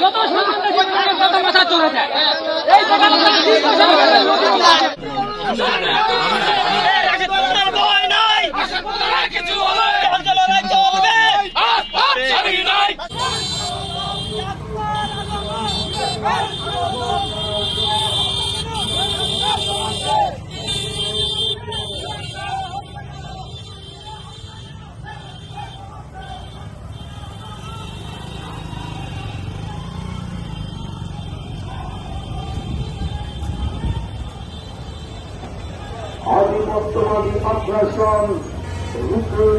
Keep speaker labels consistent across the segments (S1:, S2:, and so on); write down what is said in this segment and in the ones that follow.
S1: যত তত মাথা চড়ে যায় এই কথাগুলো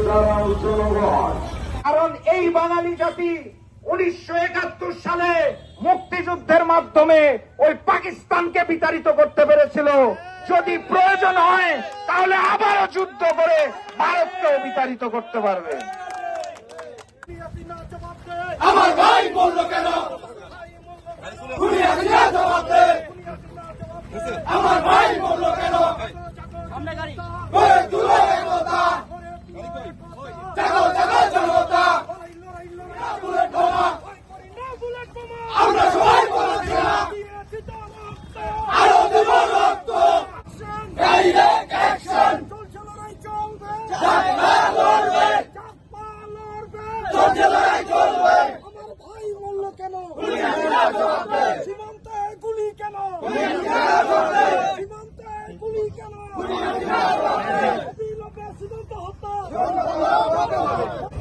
S2: দাঁড়ান জনগণ
S3: কারণ এই বাঙালি জাতি উনিশশো একাত্তর সালে মুক্তিযুদ্ধের মাধ্যমে ওই পাকিস্তানকে বিতাড়িত করতে পেরেছিল। যদি প্রয়োজন হয়, তাহলে আবারও যুদ্ধ করে ভারতকেও বিতাড়িত করতে পারবে।
S4: আমার ভাই বলল কেন?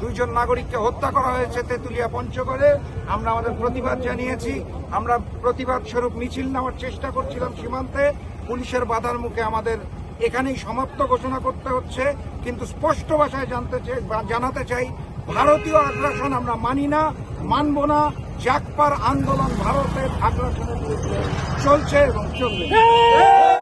S3: দুইজন নাগরিককে হত্যা করা হয়েছে তেতুলিয়া পঞ্চগড়ে। আমরা আমাদের প্রতিবাদ জানিয়েছি। আমরা প্রতিবাদ স্বরূপ মিছিল নেওয়ার চেষ্টা করছিলাম সীমান্তে। পুলিশের বাধার মুখে আমাদের এখানেই সমাপ্ত ঘোষণা করতে হচ্ছে। কিন্তু স্পষ্ট ভাষায় জানতে চাই জানাতে চাই, ভারতীয় আগ্রাসন আমরা মানি না, মানব না। জাকপার আন্দোলন ভারতের আগ্রাসনের বিরুদ্ধে। চলছে এবং চলবে।